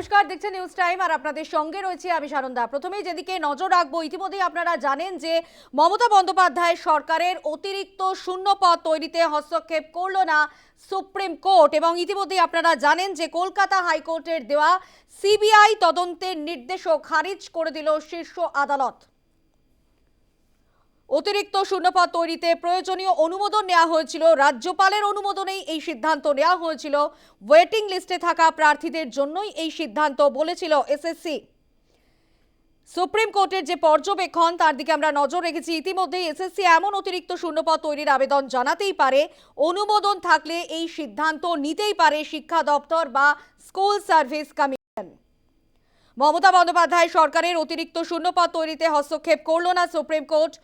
নমস্কার, দেখছেন news time আর আপনাদের সঙ্গে রয়েছে আমি সারন্দা। প্রথমেই যেদিকে নজর রাখব, ইতিমধ্যেই আপনারা জানেন যে মমতা বন্দ্যোপাধ্যায় সরকারের অতিরিক্ত শূন্য পদ তৈরিতে হস্তক্ষেপ করল না সুপ্রিম কোর্ট এবং ইতিমধ্যেই আপনারা জানেন যে কলকাতা হাইকোর্টের দেওয়া সিবিআই তদন্তের নির্দেশও খারিজ করে দিল শীর্ষ আদালত। অতিরিক্ত শূন্যপদ তৈরিতে প্রয়োজনীয় অনুমোদন নেওয়া হয়েছিল। রাজ্যপালের অনুমোদনেই এই সিদ্ধান্ত নেওয়া হয়েছিল। ওয়েটিং লিস্টে থাকা প্রার্থীদের জন্যই এই সিদ্ধান্ত বলেছিল এসএসসি। সুপ্রিম কোর্টের যে পর্যবেক্ষণ, তার দিকে আমরা নজর রেখেছি। ইতিমধ্যেই এসএসসি এমন অতিরিক্ত শূন্যপদ তৈরির আবেদন জানাতেই পারে। অনুমোদন থাকলে এই সিদ্ধান্ত নিতেই পারে শিক্ষা দপ্তর বা school service commission. Mamata Bandyopadhyay সরকারের অতিরিক্ত শূন্যপদ তৈরিতে হস্তক্ষেপ করল না সুপ্রিম কোর্ট।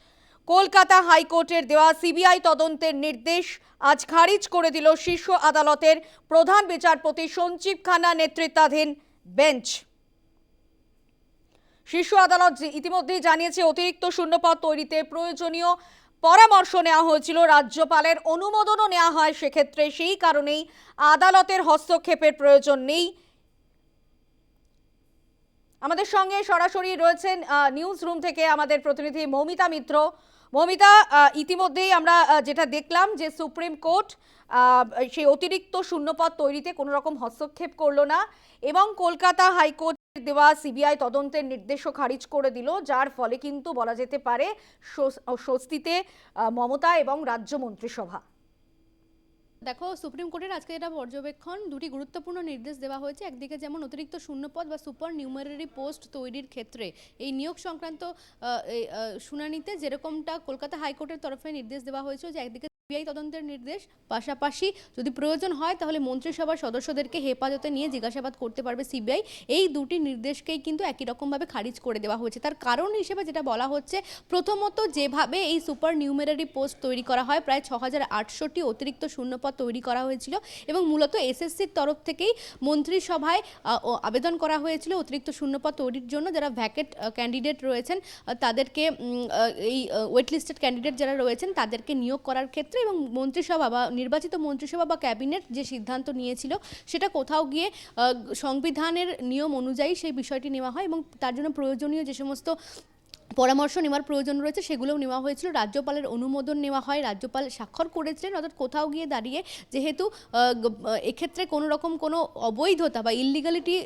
কলকাতা হাইকোর্টের দেওয়া সিবিআই তদন্তের নির্দেশ আজ খারিজ করে দিল শীর্ষ আদালতের প্রধান বিচারপতি সঞ্জীব খান্না নেতৃত্বাধীন বেঞ্চ। শীর্ষ আদালত ইতিমধ্যেই জানিয়েছে, অতিরিক্ত শূন্যপদ তৈরিতে প্রয়োজনীয় পরামর্শ নেওয়া হয়েছিল। রাজ্যপালের অনুমোদনও নেওয়া হয় সেক্ষেত্রে, সেই কারণেই আদালতের হস্তক্ষেপের প্রয়োজন নেই। আমাদের সঙ্গে সরাসরি রয়েছেন নিউজ রুম থেকে আমাদের প্রতিনিধি মৌমিতা মিত্র। মৌমিতা ইতিমধ্যেই আমরা যেটা দেখলাম যে সুপ্রিম কোর্ট সেই অতিরিক্ত শূন্যপদ তৈরিতে কোনো রকম হস্তক্ষেপ করল না এবং কলকাতা হাইকোর্ট দেওয়া সিবিআই তদন্তের নির্দেশও খারিজ করে দিল, যার ফলে কিন্তু বলা যেতে পারে স্বস্তিতে মমতা এবং রাজ্য মন্ত্রিসভা। দেখো, সুপ্রিম কোর্টের আজকে এটা পর্যবেক্ষণ, দুটি গুরুত্বপূর্ণ নির্দেশ দেওয়া হয়েছে। একদিকে যেমন অতিরিক্ত শূন্যপদ বা সুপার নিউমারারি পোস্ট তৈরির ক্ষেত্রে। এই নিয়োগ সংক্রান্ত শুনানিতে যেরকমটা কলকাতা হাইকোর্টের তরফে নির্দেশ দেওয়া হয়েছিল যে একদিকে সিবিআই তদন্তের নির্দেশ। পাশাপাশি যদি প্রয়োজন হয়, তাহলে মন্ত্রিসভার সদস্যদেরকে হেফাজতে নিয়ে জিজ্ঞাসাবাদ করতে পারবে সিবিআই। এই দুটি নির্দেশকেই কিন্তু একই রকমভাবে খারিজ করে দেওয়া হয়েছে। তার কারণ হিসেবে যেটা বলা হচ্ছে, প্রথমত যেভাবে এই সুপার নিউমেরারি পোস্ট তৈরি করা হয়, প্রায় ছ হাজার আটশোটি অতিরিক্ত শূন্যপদ তৈরি করা হয়েছিল এবং মূলত এসএসসির তরফ থেকেই মন্ত্রিসভায় আবেদন করা হয়েছিল অতিরিক্ত শূন্যপদ তৈরির জন্য। যারা ভ্যাকেট ক্যান্ডিডেট রয়েছেন তাদেরকে এই ওয়েট লিস্টেড ক্যান্ডিডেট যারা রয়েছেন, তাদেরকে নিয়োগ করার ক্ষেত্রে এবং মন্ত্রিসভা বা নির্বাচিত মন্ত্রিসভা বা ক্যাবিনেট যে সিদ্ধান্ত নিয়েছিল, সেটা কোথাও গিয়ে সংবিধানের নিয়ম অনুযায়ী সেই বিষয়টি নেওয়া হয় এবং তার জন্য প্রয়োজনীয় যে সমস্ত পরামর্শ নেওয়ার প্রয়োজন রয়েছে, সেগুলোও নেওয়া হয়েছিল। রাজ্যপালের অনুমোদন নেওয়া হয়, রাজ্যপাল স্বাক্ষর করেছিলেন, অর্থাৎ কোথাও গিয়ে দাঁড়িয়ে যেহেতু এক্ষেত্রে কোনো রকম কোনো অবৈধতা বা ইলিগালিটি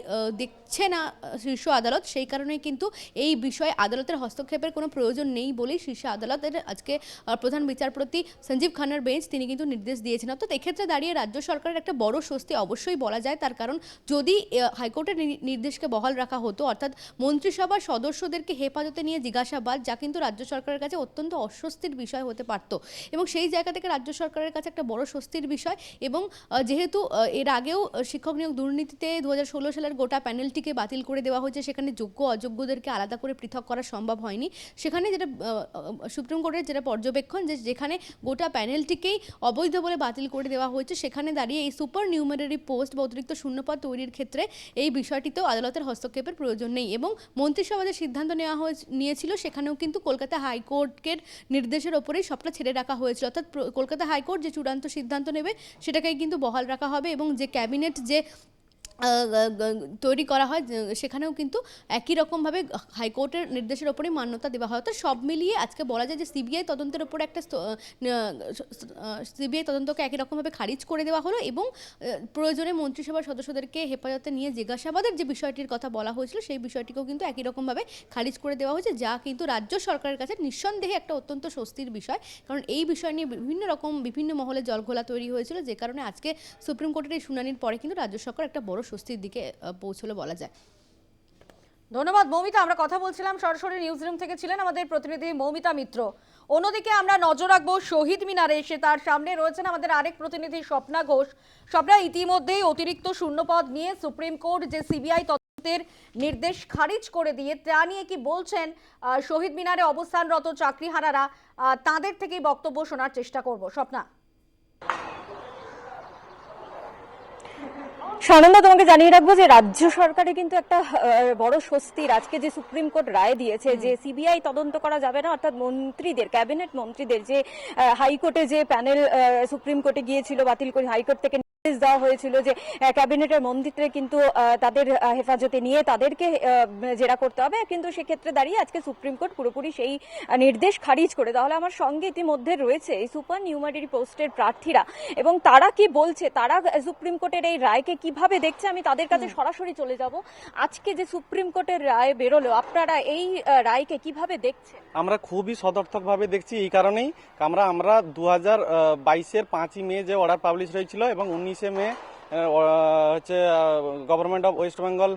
দেখছে না শীর্ষ আদালত, সেই কারণেই কিন্তু এই বিষয়ে আদালতের হস্তক্ষেপের কোনো প্রয়োজন নেই বলেই শীর্ষ আদালতের আজকে প্রধান বিচারপতি সঞ্জীব খান্নার বেঞ্চ তিনি কিন্তু নির্দেশ দিয়েছেন। অর্থাৎ এক্ষেত্রে দাঁড়িয়ে রাজ্য সরকারের একটা বড় স্বস্তি অবশ্যই বলা যায়, তার কারণ যদি হাইকোর্টের নির্দেশকে বহাল রাখা হতো, অর্থাৎ মন্ত্রিসভার সদস্যদেরকে হেফাজতে নিয়ে জিজ্ঞাসাবাদ যা কিন্তু রাজ্য সরকারের কাছে অত্যন্ত অস্বস্তির বিষয় হতে পারত। এবং সেই জায়গা থেকে রাজ্য সরকারের কাছে একটা বড় স্বস্তির বিষয় এবং যেহেতু এর আগেও শিক্ষক নিয়োগ দুর্নীতিতে দু হাজার ষোলো সালের গোটা প্যানেলটিকে বাতিল করে দেওয়া হয়েছে, সেখানে যোগ্য অযোগ্যদেরকে আলাদা করে পৃথক করা সম্ভব হয়নি। সেখানে যেটা সুপ্রিম কোর্টের যেটা পর্যবেক্ষণ যে যেখানে গোটা প্যানেলটিকেই অবৈধ বলে বাতিল করে দেওয়া হয়েছে, সেখানে দাঁড়িয়ে এই সুপার নিউমারারি পোস্ট বা অতিরিক্ত শূন্যপদ তৈরির ক্ষেত্রে এই বিষয়টিতেও আদালতের হস্তক্ষেপের প্রয়োজন নেই। এবং মন্ত্রিসভা যে সিদ্ধান্ত নেওয়া হয়েছে, নিয়েছিল সেখানেও কিন্তু কলকাতা হাইকোর্টের নির্দেশের ওপরেই সবটা ছেড়ে রাখা হয়েছিল। অর্থাৎ কলকাতা হাইকোর্ট যে চূড়ান্ত সিদ্ধান্ত নেবে, সেটাকেই কিন্তু বহাল রাখা হবে এবং যে ক্যাবিনেট যে তৈরি করা হয় সেখানেও কিন্তু একই রকমভাবে হাইকোর্টের নির্দেশের ওপরেই মান্যতা দেওয়া হয়। অর্থাৎ সব মিলিয়ে আজকে বলা যায় যে সিবিআই তদন্তের ওপরে একটা সিবিআই তদন্তকে একই রকমভাবে খারিজ করে দেওয়া হলো এবং প্রয়োজনে মন্ত্রিসভার সদস্যদেরকে হেফাজতে নিয়ে জিজ্ঞাসাবাদের যে বিষয়টির কথা বলা হয়েছিল, সেই বিষয়টিকেও কিন্তু একই রকমভাবে খারিজ করে দেওয়া হয়েছে, যা কিন্তু রাজ্য সরকারের কাছে নিঃসন্দেহে একটা অত্যন্ত স্বস্তির বিষয়। কারণ এই বিষয় নিয়ে বিভিন্ন রকম বিভিন্ন মহলে জলঘোলা তৈরি হয়েছিল, যে কারণে আজকে সুপ্রিম কোর্টের এই শুনানির পরে কিন্তু রাজ্য সরকার একটা বড় স্বস্তির দিকে পৌঁছলো বলা যায়। ধন্যবাদ, মৌমিতা। আমরা কথা বলছিলাম, সরাসরি নিউজ রুম থেকে ছিলেন আমাদের প্রতিনিধি মৌমিতা মিত্র। অন্যদিকে আমরা নজর রাখব শহীদ মিনারে এসে তার সামনে রয়েছেন আমাদের আরেক প্রতিনিধি স্বপ্না ঘোষ। স্বপ্না, ইতিমধ্যেই অতিরিক্ত শূন্যপদ নিয়ে সুপ্রিম কোর্ট যে সিবিআই তদন্তের নির্দেশ খারিজ করে দিয়ে, তা নিয়ে কি বলছেন শহীদ মিনারে অবস্থানরত চাকরিহারারা তাদের থেকেই বক্তব্য শোনার চেষ্টা করব। স্বপ্না। সানন্দা তোমাকে জানিয়ে রাখব যে রাজ্য সরকারে কিন্তু একটা বড় স্বস্তি আজকে যে সুপ্রিম কোর্ট রায় দিয়েছে যে সিবিআই তদন্ত করা যাবে না অর্থাৎ মন্ত্রীদের ক্যাবিনেট মন্ত্রীদের যে হাইকোর্টে যে প্যানেল সুপ্রিম কোর্টে গিয়েছিল বাতিল করে হাইকোর্ট থেকে নির্দেশ দেওয়া হয়েছিল যে ক্যাবিনেটের মন্ত্রীতে কিন্তু তাদের হেফাজতে নিয়ে তাদেরকে জেরা করতে হবে। কিন্তু সেক্ষেত্রে দাঁড়িয়ে আজকে সুপ্রিম কোর্ট পুরোপুরি সেই নির্দেশ খারিজ করে। তাহলে আমার সঙ্গে ইতিমধ্যে রয়েছে এই সুপার নিউমারি পোস্টের প্রার্থীরা। এবং তারা কি বলছে? তারা সুপ্রিম কোর্টের এই রায়কে কীভাবে দেখছে? আমি তাদের কাছে সরাসরি চলে যাব। আজকে যে সুপ্রিম কোর্টের রায় বেরোলো আপনারা এই রায়কে কীভাবে দেখছেন? আমরা খুবই সদর্থকভাবে দেখছি এই কারণেই। আমরা আমরা দু হাজার বাইশের পাঁচই মে যে অর্ডার পাবলিশ হয়েছিল এবং উনিশে মে হচ্ছে গভর্নমেন্ট অফ ওয়েস্ট বেঙ্গল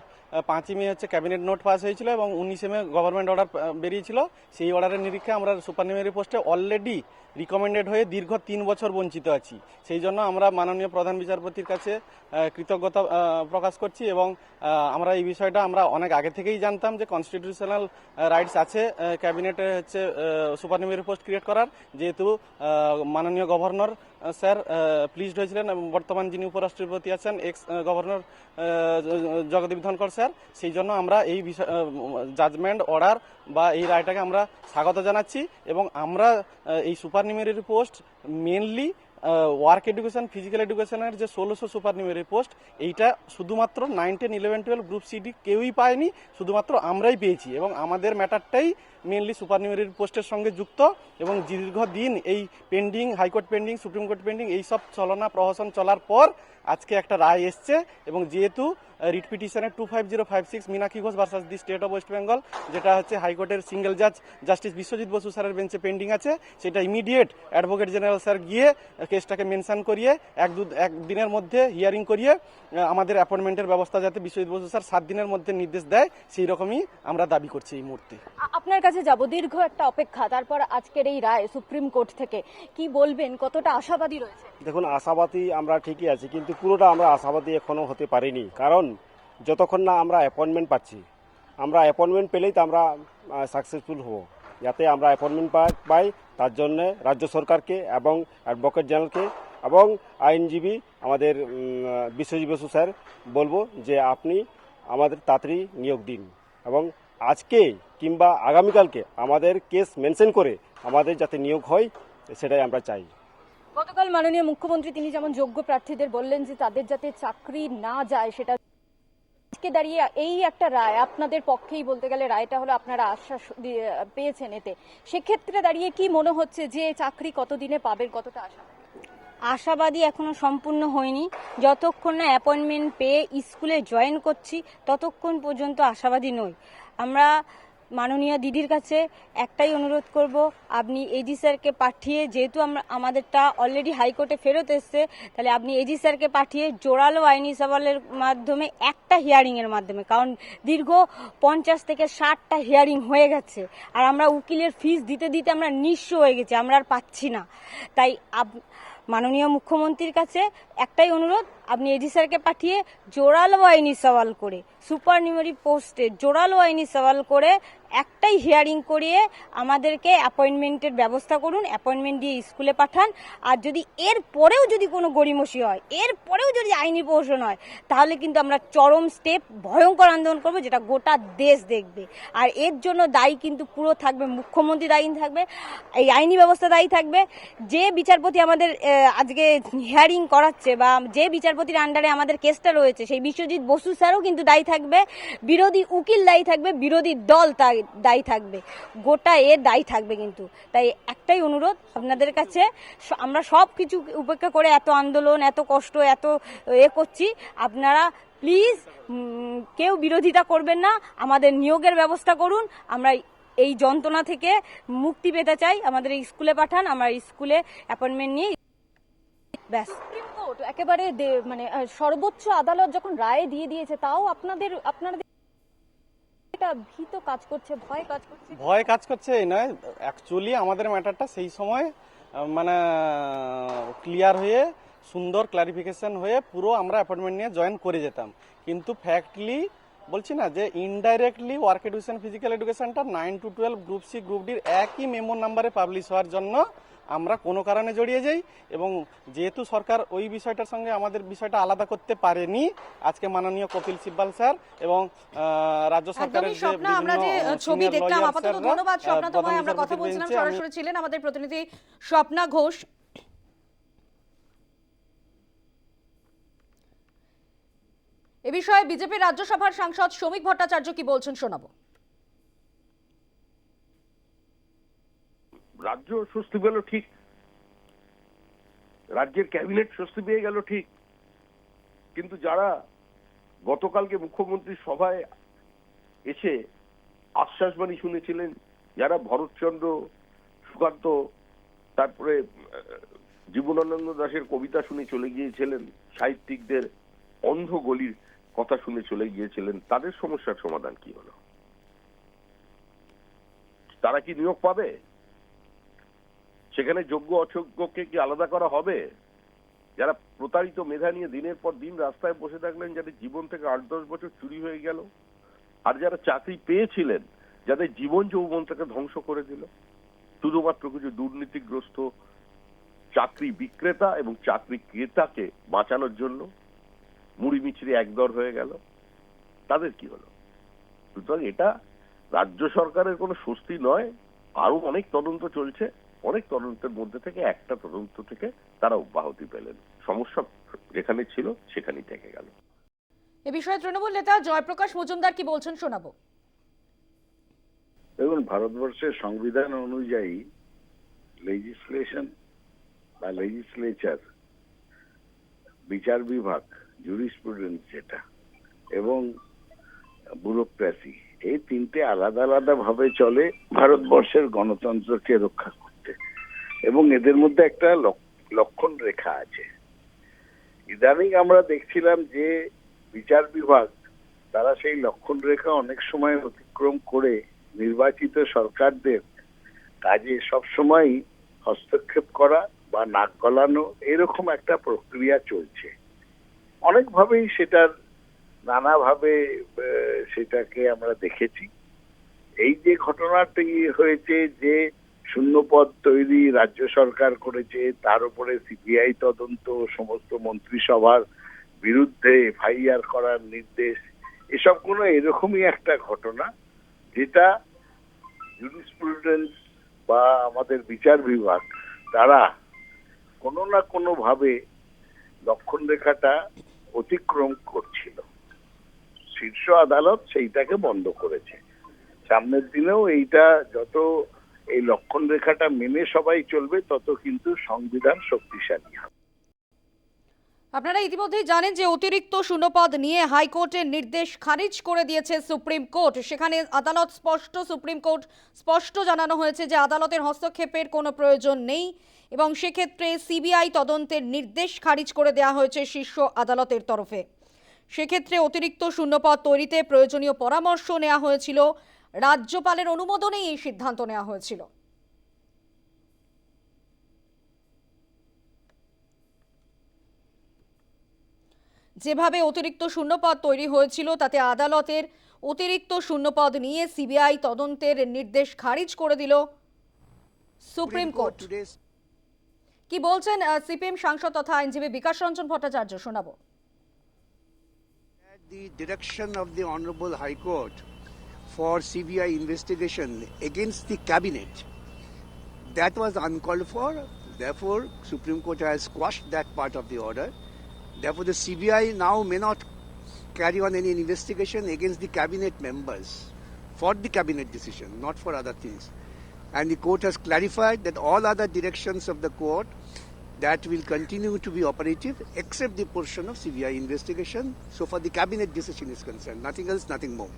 পাঁচই মে হচ্ছে ক্যাবিনেট নোট পাস হয়েছিল এবং উনিশে মে গভর্নমেন্ট অর্ডার বেরিয়েছিল। সেই অর্ডারের নিরীক্ষে আমরা সুপারনিমারি পোস্টে অলরেডি রিকমেন্ডেড হয়ে দীর্ঘ তিন বছর বঞ্চিত আছি। সেই জন্য আমরা মাননীয় প্রধান বিচারপতির কাছে কৃতজ্ঞতা প্রকাশ করছি এবং আমরা এই বিষয়টা আমরা অনেক আগে থেকেই জানতাম যে কনস্টিটিউশনাল রাইটস আছে ক্যাবিনেটে হচ্ছে সুপারনিমারি পোস্ট ক্রিয়েট করার। যেহেতু মাননীয় গভর্নর স্যার প্লিজড হয়েছিলেন বর্তমান যিনি উপরাষ্ট্রপতি আছেন ex governor Jagdeep Dhankhar sir সেই জন্য আমরা এই জাজমেন্ট অর্ডার বা এই রায়টাকে আমরা স্বাগত জানাচ্ছি এবং আমরা এই supernumerary post mainly work education physical এডুকেশনের যে ষোলোশো সুপার নিউমেরি পোস্ট এইটা শুধুমাত্র nine ten eleven twelve group C D কেউই পায়নি, শুধুমাত্র আমরাই পেয়েছি এবং আমাদের ম্যাটারটাই মেনলি সুপার নিউমেরি পোস্টের সঙ্গে যুক্ত এবং দীর্ঘদিন এই pending high court pending supreme court pending এইসব চলনা, প্রহসন চলার পর আজকে একটা রায় এসছে এবং যেহেতু writ পিটিশনের two five zero five six Meenakshi Ghosh versus the state of West Bengal যেটা হচ্ছে হাইকোর্টের সিঙ্গেল জাজ জাস্টিস বিশ্বজিৎ বসু স্যারের বেঞ্চে পেন্ডিং আছে সেটা ইমিডিয়েট অ্যাডভোকেট জেনারেল স্যার গিয়ে কেসটাকে মেনশন করিয়ে এক দু এক দিনের মধ্যে হিয়ারিং করিয়ে আমাদের অ্যাপয়েন্টমেন্টের ব্যবস্থা যাতে বিশ্বজিৎ বসু স্যার সাত দিনের মধ্যে নির্দেশ দেয় সেই রকমই আমরা দাবি করছি এই মুহূর্তে। আপনার কাছে যাব দীর্ঘ একটা অপেক্ষা তারপর আজকের এই রায় সুপ্রিম কোর্ট থেকে কি বলবেন কতটা আশাবাদী রয়েছে? দেখুন আশাবাদী আমরা ঠিকই আছি কিন্তু পুরোটা আমরা আশাবাদী এখনও হতে পারিনি। কারণ যতক্ষণ না আমরা অ্যাপয়েন্টমেন্ট পাচ্ছি, আমরা অ্যাপয়েন্টমেন্ট পেলেই তো আমরা সাকসেসফুল হব। যাতে আমরা অ্যাপয়েন্টমেন্ট পাই, তার জন্য রাজ্য সরকারকে এবং অ্যাডভোকেট জেনারেলকে এবং আইনজীবী আমাদের বিশ্বজিৎ বসু স্যার বলব যে আপনি আমাদের তাড়াতাড়ি নিয়োগ দিন এবং আজকে কিংবা আগামীকালকে আমাদের কেস মেনশন করে আমাদের যাতে নিয়োগ হয়, সেটাই আমরা চাই। গতকাল মাননীয় মুখ্যমন্ত্রী তিনি যেমন যোগ্য প্রার্থীদের বললেন যে তাদের যাতে চাকরি না যায়, সেটা আজকে দাঁড়িয়ে এই একটা রায় আপনাদের পক্ষেই বলতে গেলে রায়টা হলো আপনারা আশ্বাস পেয়েছেন এতে। সেক্ষেত্রে দাঁড়িয়ে কি মনে হচ্ছে যে চাকরি কতদিনে পাবেন, কতটা আশা? আশাবাদী এখনও সম্পূর্ণ হয়নি। যতক্ষণ না অ্যাপয়েন্টমেন্ট পেয়ে স্কুলে জয়েন করছি, ততক্ষণ পর্যন্ত আশাবাদী নই। আমরা মাননীয় দিদির কাছে একটাই অনুরোধ করব, আপনি এজি স্যারকে পাঠিয়ে, যেহেতু আমরা, আমাদেরটা অলরেডি হাইকোর্টে ফেরত এসছে, তাহলে আপনি এজি স্যারকে পাঠিয়ে জোরালো আইনি সওয়ালের মাধ্যমে একটা হিয়ারিংয়ের মাধ্যমে, কারণ দীর্ঘ পঞ্চাশ থেকে ষাটটা হিয়ারিং হয়ে গেছে, আর আমরা উকিলের ফিস দিতে দিতে আমরা নিঃস্ব হয়ে গেছি, আমরা আর পাচ্ছি না। তাই মাননীয় মুখ্যমন্ত্রীর কাছে একটাই অনুরোধ আপনি এডি স্যারকে পাঠিয়ে জোরালো আইনি সওয়াল করে, সুপার নিউমারি পোস্টে জোরালো আইনি সওয়াল করে একটাই হিয়ারিং করিয়ে আমাদেরকে অ্যাপয়েন্টমেন্টের ব্যবস্থা করুন, অ্যাপয়েন্টমেন্ট দিয়ে স্কুলে পাঠান। আর যদি এর পরেও যদি কোনো গড়িমসি হয়, এর পরেও যদি আইনি প্রহসন হয়, তাহলে কিন্তু আমরা চরম স্টেপ ভয়ঙ্কর আন্দোলন করব, যেটা গোটা দেশ দেখবে। আর এর জন্য দায়ী কিন্তু পুরো থাকবে, মুখ্যমন্ত্রী দায়ী থাকবে, এই আইনি ব্যবস্থা দায়ী থাকবে। যে বিচারপতি আমাদের আজকে হিয়ারিং করাচ্ছে বা যে বিচারপতির আন্ডারে আমাদের কেসটা রয়েছে। সেই বিশ্বজিৎ বসু স্যারও কিন্তু দায়ী থাকবে, বিরোধী উকিল দায়ী থাকবে, বিরোধী দল দায়ী থাকবে। গোটা এ দায়ী থাকবে কিন্তু। তাই একটাই অনুরোধ আপনাদের কাছে আমরা সব কিছু উপেক্ষা করে এত আন্দোলন, এত কষ্ট, এত এ করছি। আপনারা প্লিজ কেউ বিরোধিতা করবেন না। আমাদের নিয়োগের ব্যবস্থা করুন। আমরা এই যন্ত্রণা থেকে মুক্তি পেতে চাই। আমাদের স্কুলে পাঠান, আমরা স্কুলে অ্যাপয়েন্টমেন্ট নিয়ে, ব্যাস। কোর্ট একেবারে মানে সর্বোচ্চ আদালত যখন রায় দিয়ে দিয়েছে, তাও আপনাদের আপনাদের ভয় কাজ করছে? এই নয়। অ্যাকচুয়ালি আমাদের ম্যাটারটা সেই সময় মানে ক্লিয়ার হয়ে, সুন্দর ক্লারিফিকেশন হয়ে পুরো আমরা অ্যাপয়েন্টমেন্ট নিয়ে জয়েন করে যেতাম। কিন্তু ফ্যাক্টলি বলছি না যে indirectly work education physical এডুকেশনটা nine two twelve group C group ডির একই মেমো নাম্বারে পাবলিশ হওয়ার জন্য আমরা কোনো কারণে জড়িয়ে যাই এবং যেহেতু সরকার ওই বিষয়টার সঙ্গে আমাদের বিষয়টা আলাদা করতে পারেনি আজকে মাননীয় কপিল সিব্বাল স্যার এবং রাজ্য সরকারের যে আমরা যে ছবি দেখলাম আপাতত ধন্যবাদ স্বপ্না তোমায় আমরা কথা বলছিলাম সরাসরি ছিলেন আমাদের প্রতিনিধি স্বপ্না ঘোষ। এ বিষয়ে বিজেপি রাজ্যসভার সাংসদ শ্রমিক ভট্টাচার্য কি বলছেন শোনাবো। রাজ্য স্বস্তি পেল ঠিক। রাজ্যের ক্যাবিনেট স্বস্তি পেয়ে গেল ঠিক। কিন্তু যারা গতকালকে মুখ্যমন্ত্রী সভায় এসে আশ্বাসবাণী শুনেছিলেন, যারা ভরতচন্দ্র, সুকান্ত, তারপরে জীবনানন্দ দাশের কবিতা শুনে চলে গিয়েছিলেন, সাহিত্যিকদের অন্ধ গলির কথা শুনে চলে গিয়েছিলেন, তাদের সমস্যার সমাধান কি হলো? তারা কি নিয়োগ পাবে? সেখানে যোগ্য অযোগ্যকে কি আলাদা করা হবে? যারা প্রতারিত মেধা নিয়ে দিনের পর দিন রাস্তায় বসে থাকলেন, যাদের জীবন থেকে আট দশ বছর চুরি হয়ে গেল, আর যারা চাকরি পেয়েছিলেন, যাদের জীবন যৌবন থেকে ধ্বংস করে দিল। শুধুমাত্র কিছু দুর্নীতিগ্রস্ত চাকরি বিক্রেতা এবং চাকরি ক্রেতাকে বাঁচানোর জন্য মুড়ি মিছড়ি একদর হয়ে গেল। তাদের কি হলো? সুতরাং এটা রাজ্য সরকারের কোনো স্বস্তি নয়। আরও অনেক তদন্ত চলছে। অনেক তদন্তের মধ্যে থেকে একটা তদন্ত থেকে তারা অব্যাহতি পেলেন। সমস্যা যেখানে ছিল সেখানেই থেকে গেল। এ বিষয়ে তৃণমূল নেতা জয়প্রকাশ মজুমদার কি বলছেন শোনাবো। দেখুন ভারতবর্ষের সংবিধান অনুযায়ী লেজিসলেশন বা লেজিসলেচার বিচার বিভাগ জুরিসপ্রুডেন্স যেটা এবং ব্যুরোক্রেসি এই তিনটে আলাদা আলাদা ভাবে চলে ভারতবর্ষের গণতন্ত্রকে রক্ষা এবং এদের মধ্যে একটা লক- লক্ষণ রেখা আছে। ইদানিং আমরা দেখছিলাম যে বিচার বিভাগ, তারা সেই লক্ষণ রেখা অনেক সময় অতিক্রম করে নির্বাচিত সরকারদের কাজে সবসময় হস্তক্ষেপ করা বা নাক গলানো এরকম একটা প্রক্রিয়া চলছে। অনেকভাবেই সেটার নানাভাবে সেটাকে আমরা দেখেছি। এই যে ঘটনাটি হয়েছে যে শূন্যপদ তৈরি রাজ্য সরকার করেছে, তার উপরে সিবিআই তদন্ত, সমস্ত মন্ত্রিসভার বিরুদ্ধে এফআইআর করার নির্দেশ। এসব কোনো এরকমই একটা ঘটনা যেটা জুরিসপ্রুডেন্স বা আমাদের বিচার বিভাগ তারা কোনো না কোনো ভাবে লক্ষণ রেখাটা অতিক্রম করছিল। শীর্ষ আদালত সেইটাকে বন্ধ করেছে। সামনের দিনেও এইটা যত এই লক্ষণ রেখাটা মেনে সবাই চলবে, তত কিন্তু সংবিধান শক্তিশালী হবে। আপনারা ইতিমধ্যেই জানেন যে অতিরিক্ত শূন্যপদ নিয়ে হাইকোর্টের নির্দেশ খারিজ করে দিয়েছে সুপ্রিম কোর্ট। সেখানে আদালত স্পষ্ট, সুপ্রিম কোর্ট স্পষ্ট জানানো হয়েছে যে আদালতের হস্তক্ষেপের কোনো প্রয়োজন নেই এবং সেক্ষেত্রে সিবিআই তদন্তের নির্দেশ খারিজ করে দেওয়া হয়েছে শীর্ষ আদালতের তরফে। সেক্ষেত্রে অতিরিক্ত শূন্যপদ তৈরিতে প্রয়োজনীয় পরামর্শ নেওয়া হয়েছিল। রাজ্যপালের অনুমোদনেই এই সিদ্ধান্ত নেওয়া হয়েছিল। যেভাবে অতিরিক্ত শূন্যপদ তৈরি হয়েছিল তাতে আদালতের অতিরিক্ত শূন্যপদ নিয়ে সিবিআই তদন্তের নির্দেশ খারিজ করে দিল সুপ্রিম কোর্ট। কি বলছেন সিপিএম সাংসদ তথা আইনজীবী বিকাশ রঞ্জন ভট্টাচার্য? শোনাবো। The direction of the Honorable High Court for CBI investigation against the cabinet. That was uncalled for. Therefore, Supreme Court has quashed that part of the order. Therefore, the CBI now may not carry on any investigation against the cabinet members for the cabinet decision, not for other things. And the court has clarified that all other directions of the court that will continue to be operative except the portion of CBI investigation. So far the cabinet decision is concerned. Nothing else, nothing more.